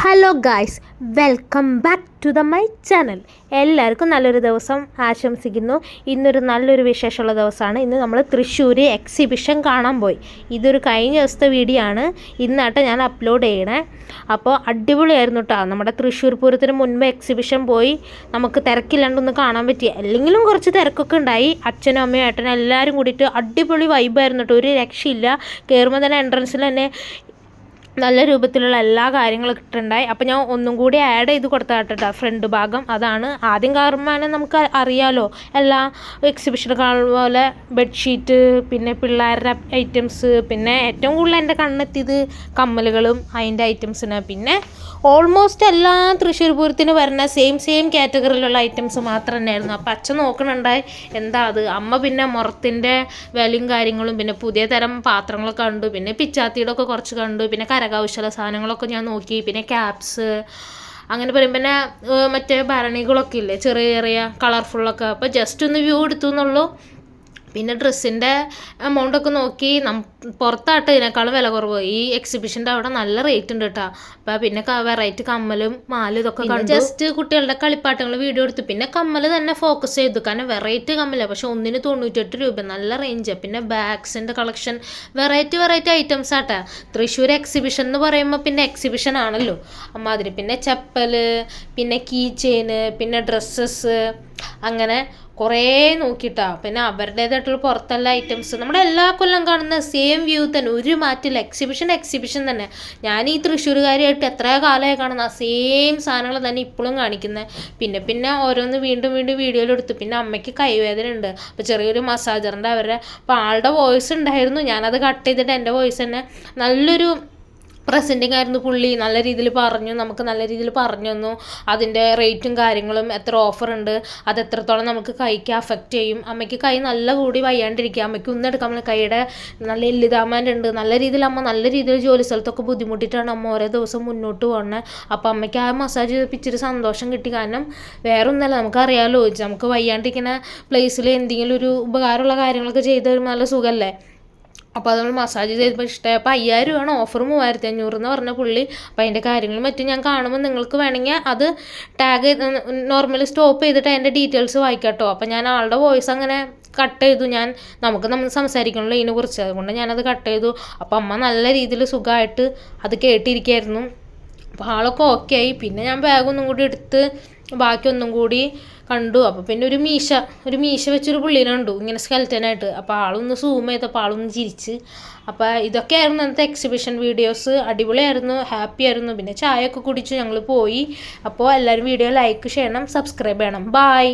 Hello guys welcome back to the my channel എല്ലാവർക്കും നല്ലൊരു ദിവസം ആശംസിക്കുന്നു. ഇന്നൊരു നല്ലൊരു വിശേഷമുള്ള ദിവസമാണ്. ഇന്ന് നമ്മൾ തൃശ്ശൂർ എക്സിബിഷൻ കാണാൻ പോയി. ഇതൊരു കഴിഞ്ഞ ദിവസത്തെ വീഡിയോ ആണ്. ഇന്നാട്ടെ ഞാൻ അപ്ലോഡ് ചെയ്യണേ. അപ്പോൾ അടിപൊളിയായിരുന്നു കേട്ടോ നമ്മുടെ തൃശ്ശൂർ പൂരത്തിന് മുൻപ് എക്സിബിഷൻ പോയി. നമുക്ക് തിരക്കില്ലാണ്ടൊന്ന് കാണാൻ പറ്റി. അല്ലെങ്കിലും കുറച്ച് തിരക്കൊക്കെ ഉണ്ടായി. അച്ഛനും അമ്മയും ഏട്ടനും എല്ലാവരും കൂടിയിട്ട് അടിപൊളി വൈബായിരുന്നു കേട്ടോ ഒരു രക്ഷയില്ല. കയറുമ്പോൾ തന്നെ എൻട്രൻസിൽ തന്നെ നല്ല രൂപത്തിലുള്ള എല്ലാ കാര്യങ്ങളും ഇട്ടിട്ടുണ്ടായി. അപ്പോൾ ഞാൻ ഒന്നും കൂടി ആഡ് ചെയ്ത് കൊടുത്താട്ടോ ഫ്രണ്ട് ഭാഗം അതാണ്. ആദ്യം കയറുമ്പോൾ നമുക്ക് അറിയാലോ. എല്ലാ എക്സിബിഷൻ കാണുന്ന പോലെ ബെഡ്ഷീറ്റ് പിന്നെ പിള്ളേരുടെ ഐറ്റംസ് പിന്നെ ഏറ്റവും കൂടുതൽ എന്റെ കണ്ണെത്തിയത് കമ്മലുകളും അതിന്റെ ഐറ്റംസിന് പിന്നെ ഓൾമോസ്റ്റ് എല്ലാ തൃശ്ശൂർ പൂരത്തിന് വരുന്ന സെയിം സെയിം കാറ്റഗറിയിലുള്ള ഐറ്റംസ് മാത്രം തന്നെയായിരുന്നു. അപ്പം അച്ഛൻ നോക്കണുണ്ടായി എന്താ അത്? അമ്മ പിന്നെ മുറത്തിന്റെ വിലയും കാര്യങ്ങളും പിന്നെ പുതിയ തരം പാത്രങ്ങളൊക്കെ കണ്ടു. പിന്നെ പിച്ചാത്തിയുടെ ഒക്കെ കുറച്ച് കണ്ടു. പിന്നെ കരകൗശല സാധനങ്ങളൊക്കെ ഞാൻ നോക്കി. പിന്നെ ക്യാപ്സ് അങ്ങനെ പറയും പിന്നെ മറ്റേ ഭരണികളൊക്കെ ഇല്ലേ? ചെറിയ ചെറിയ കളർഫുള്ളൊക്കെ അപ്പോൾ ജസ്റ്റ് ഒന്ന് വ്യൂ എടുത്തു എന്നുള്ളൂ. പിന്നെ ഡ്രസ്സിന്റെ എമൗണ്ട് ഒക്കെ നോക്കി നം പുറത്താട്ട് ഇതിനേക്കാളും വില കുറവ്. ഈ എക്സിബിഷന്റെ അവിടെ നല്ല റേറ്റ് ഉണ്ട് കേട്ടോ അപ്പം പിന്നെ വെറൈറ്റി കമ്മലും മാലും ഇതൊക്കെ കണ്ടു ജസ്റ്റ് കുട്ടികളുടെ കളിപ്പാട്ടങ്ങൾ വീഡിയോ എടുത്തു. പിന്നെ കമ്മൽ തന്നെ ഫോക്കസ് ചെയ്തു. കാരണം വെറൈറ്റി കമ്മലാണ് പക്ഷെ ഒന്നിന് തൊണ്ണൂറ്റെട്ട് രൂപ. നല്ല റേഞ്ച് പിന്നെ ബാഗ്സിന്റെ കളക്ഷൻ വെറൈറ്റി വെറൈറ്റി ഐറ്റംസ് ആട്ടെ. തൃശ്ശൂർ എക്സിബിഷൻ എന്ന് പറയുമ്പോൾ പിന്നെ എക്സിബിഷൻ ആണല്ലോ. അമ്മാതിരി. പിന്നെ ചപ്പൽ പിന്നെ കീ ചെയിന് പിന്നെ ഡ്രസ്സസ് അങ്ങനെ കുറേ നോക്കിയിട്ടാ പിന്നെ അവരുടേതായിട്ടുള്ള പുറത്തുള്ള ഐറ്റംസ് നമ്മുടെ എല്ലാ കൊല്ലം കാണുന്ന സെയിം വ്യൂ തന്നെ. ഒരു മാറ്റില്ല എക്സിബിഷൻ എക്സിബിഷൻ തന്നെ. ഞാൻ ഈ തൃശ്ശൂരുകാരിയായിട്ട് എത്ര കാലമായി കാണുന്ന ആ സെയിം സാധനങ്ങൾ തന്നെ ഇപ്പോഴും കാണിക്കുന്നത് പിന്നെ പിന്നെ ഓരോന്ന് വീണ്ടും വീണ്ടും വീഡിയോയിൽ എടുത്തു. പിന്നെ അമ്മയ്ക്ക് കൈവേദന ഉണ്ട്. അപ്പോൾ ചെറിയൊരു മസാജറിന്റെ അവരുടെ അപ്പോൾ ആളുടെ വോയിസ് ഉണ്ടായിരുന്നു. ഞാനത് കട്ട് ചെയ്തിട്ട് എന്റെ വോയിസ് തന്നെ നല്ലൊരു പ്രസന്റിങ് ആയിരുന്നു പുള്ളി. നല്ല രീതിയിൽ പറഞ്ഞു നമുക്ക് നല്ല രീതിയിൽ പറഞ്ഞു തന്നു. അതിന്റെ റേറ്റും കാര്യങ്ങളും എത്ര ഓഫർ ഉണ്ട് അത് എത്രത്തോളം നമുക്ക് കൈക്ക് അഫക്റ്റ് ചെയ്യും. അമ്മയ്ക്ക് കൈ നല്ല കൂടി വയ്യാണ്ടിരിക്കുക. അമ്മയ്ക്ക് ഒന്നും എടുക്കാൻ പറ്റില്ല. കൈയുടെ നല്ല എല്ലിതാമാന്റുണ്ട് നല്ല രീതിയിൽ അമ്മ നല്ല രീതിയിൽ ജോലി സ്ഥലത്തൊക്കെ ബുദ്ധിമുട്ടിയിട്ടാണ് അമ്മ ഓരോ ദിവസം മുന്നോട്ട് പോകുന്നത് അപ്പോൾ അമ്മയ്ക്ക് ആ മസാജ് ചെയ്തിപ്പിച്ചിട്ട് സന്തോഷം കിട്ടി. കാരണം വേറെ ഒന്നല്ല നമുക്കറിയാമല്ലോ നമുക്ക് വയ്യാണ്ടിരിക്കുന്ന പ്ലേസിൽ എന്തെങ്കിലും ഒരു ഉപകാരമുള്ള കാര്യങ്ങളൊക്കെ ചെയ്ത് നല്ല സുഖമല്ലേ അപ്പോൾ അത് നമ്മൾ മസാജ് ചെയ്തപ്പോൾ ഇഷ്ടമായി. അപ്പോൾ അയ്യായിരം രൂപയാണ് ഓഫർ മൂവായിരത്തി അഞ്ഞൂറ് എന്ന് പറഞ്ഞ പുള്ളി. അപ്പോൾ അതിന്റെ കാര്യങ്ങളും മറ്റും ഞാൻ കാണുമ്പോൾ നിങ്ങൾക്ക് വേണമെങ്കിൽ അത് ടാഗ് നോർമലി സ്റ്റോപ്പ് ചെയ്തിട്ട് അതിന്റെ ഡീറ്റെയിൽസ് വായിക്കാട്ടോ. അപ്പോൾ ഞാൻ ആളുടെ വോയിസ് അങ്ങനെ കട്ട് ചെയ്തു. ഞാൻ നമുക്ക് നമ്മൾ സംസാരിക്കണമല്ലോ ഇതിനെക്കുറിച്ച് അതുകൊണ്ട് ഞാനത് കട്ട് ചെയ്തു. അപ്പോൾ അമ്മ നല്ല രീതിയിൽ സുഖമായിട്ട് അത് കേട്ടിരിക്കുകയായിരുന്നു അപ്പോൾ ആളൊക്കെ ഓക്കെ ആയി. പിന്നെ ഞാൻ ബാഗൊന്നും കൂടി എടുത്ത് ബാക്കി ഒന്നും കൂടി കണ്ടു. അപ്പോൾ പിന്നെ ഒരു മീശ ഒരു മീശ വെച്ചൊരു പുള്ളിനെ കണ്ടു. ഇങ്ങനെ സ്കെൽറ്റനായിട്ട് അപ്പോൾ ആളൊന്ന് സൂം ചെയ്തപ്പോൾ ആളൊന്ന് ചിരിച്ച്. അപ്പോൾ ഇതൊക്കെ ആയിരുന്നു അന്നത്തെ എക്സിബിഷൻ വീഡിയോസ് അടിപൊളിയായിരുന്നു ഹാപ്പി ആയിരുന്നു. പിന്നെ ചായ ഒക്കെ കുടിച്ച് ഞങ്ങൾ പോയി. അപ്പോൾ എല്ലാവരും വീഡിയോ ലൈക്ക് ചെയ്യണം സബ്സ്ക്രൈബ് ചെയ്യണം. ബായ്